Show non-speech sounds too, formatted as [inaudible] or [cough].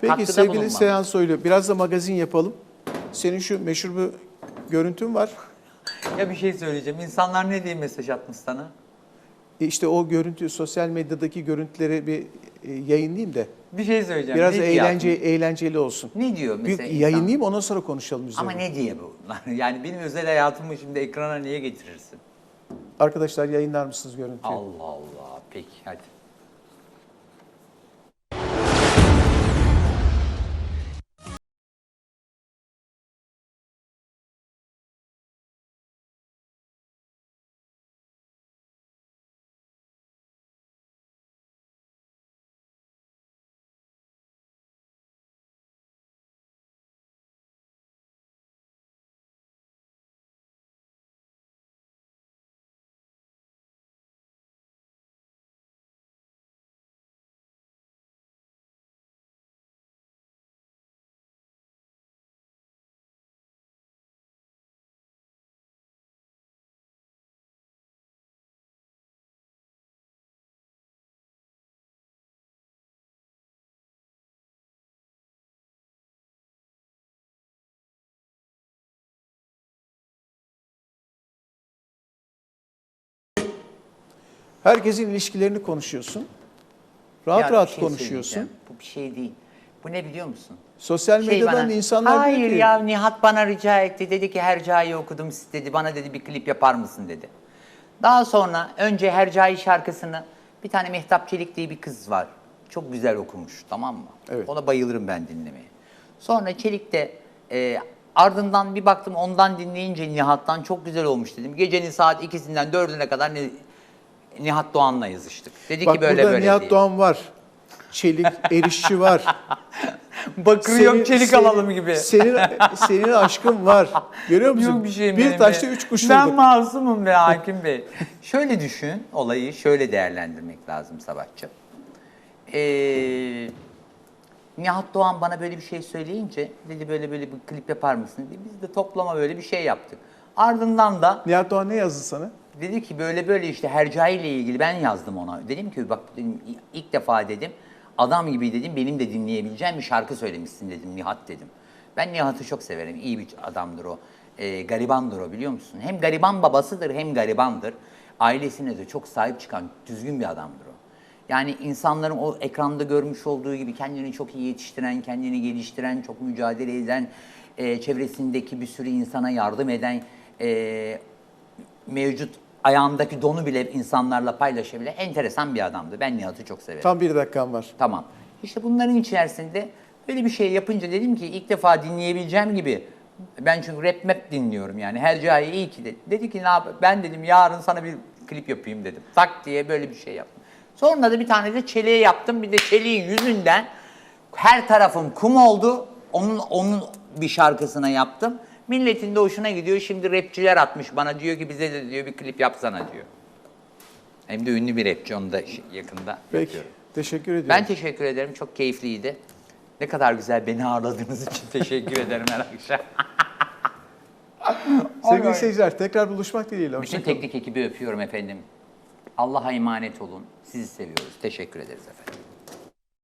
Peki katkıda sevgili bulunmamız. Seyhan Soylu biraz da magazin yapalım. Senin şu meşhur bir görüntün var. Ya bir şey söyleyeceğim. İnsanlar ne diye mesaj atmış sana? E İşte o görüntü sosyal medyadaki görüntüleri bir e, yayınlayayım da Bir şey söyleyeceğim. biraz ne diye eğlence atmış? eğlenceli olsun. Ne diyor Bir mesela insan? yayınlayayım ondan sonra konuşalım üzerine. Ama ne diye bunlar? [laughs] Yani benim özel hayatımı şimdi ekrana niye getirirsin? Arkadaşlar yayınlar mısınız görüntüyü? Allah Allah. Peki hadi. Herkesin ilişkilerini konuşuyorsun. Rahat Ya bir rahat şey konuşuyorsun. söyleyeceğim. Bu bir şey değil. Bu ne biliyor musun? Sosyal Şey medyadan bana, insanlar Hayır diyor ki ya Nihat bana rica etti. Dedi ki Hercai'yi okudum dedi. Bana dedi bir klip yapar mısın dedi. Daha sonra önce Hercai şarkısını bir tane Mehtap Çelik diye bir kız var. Çok güzel okumuş tamam mı? Evet. Ona bayılırım ben dinlemeye. Sonra Çelik de e, ardından bir baktım ondan dinleyince Nihat'tan çok güzel olmuş dedim. Gecenin saat ikisinden dördüne kadar Ni- Nihat Doğan'la yazıştık. Dedi bak ki böyle böyle Nihat diye. Doğan var. Çelik, Erişçi var. [laughs] Bakır yok çelik senin- alalım gibi. Senin, senin aşkın var. Görüyor musun? Yok bir şeyim bir be. üç kuş Ben vurduk. masumum be Hakim Bey. [laughs] şöyle düşün, olayı şöyle değerlendirmek lazım Sabahçı. Ee, Nihat Doğan bana böyle bir şey söyleyince dedi böyle böyle bir klip yapar mısın dedi. Biz de toplama böyle bir şey yaptık. Ardından da Nihat Doğan ne yazdı sana? Dedi ki böyle böyle işte Hercai ile ilgili ben yazdım ona. Dedim ki bak ilk defa dedim adam gibi dedim benim de dinleyebileceğim bir şarkı söylemişsin dedim Nihat dedim. Ben Nihat'ı çok severim. iyi bir adamdır o. Ee, garibandır o biliyor musun? Hem gariban babasıdır hem garibandır. Ailesine de çok sahip çıkan düzgün bir adamdır o. Yani insanların o ekranda görmüş olduğu gibi kendini çok iyi yetiştiren, kendini geliştiren, çok mücadele eden, e, çevresindeki bir sürü insana yardım eden, e, mevcut ayağındaki donu bile insanlarla paylaşabilen enteresan bir adamdı. Ben Nihat'ı çok severim. Tam bir dakikan var. Tamam. İşte bunların içerisinde böyle bir şey yapınca dedim ki ilk defa dinleyebileceğim gibi ben çünkü rap map dinliyorum yani Hercai iyi ki dedi. Dedi ki ne yap ben dedim yarın sana bir klip yapayım dedim. Tak diye böyle bir şey yaptım. Sonra da bir tane de çeliğe yaptım. Bir de çeliğin yüzünden her tarafım kum oldu. Onun onun bir şarkısına yaptım. Milletin de hoşuna gidiyor. Şimdi rapçiler atmış bana diyor ki bize de diyor bir klip yapsana diyor. Hem de ünlü bir rapçi onu da yakında Peki. yapıyorum. Teşekkür ediyorum. Ben teşekkür ederim. Çok keyifliydi. Ne kadar güzel beni ağırladığınız için teşekkür ederim her akşam. [laughs] Sevgili seyirciler tekrar buluşmak dileğiyle. Bütün teknik ekibi öpüyorum efendim. Allah'a emanet olun. Sizi seviyoruz. Teşekkür ederiz efendim.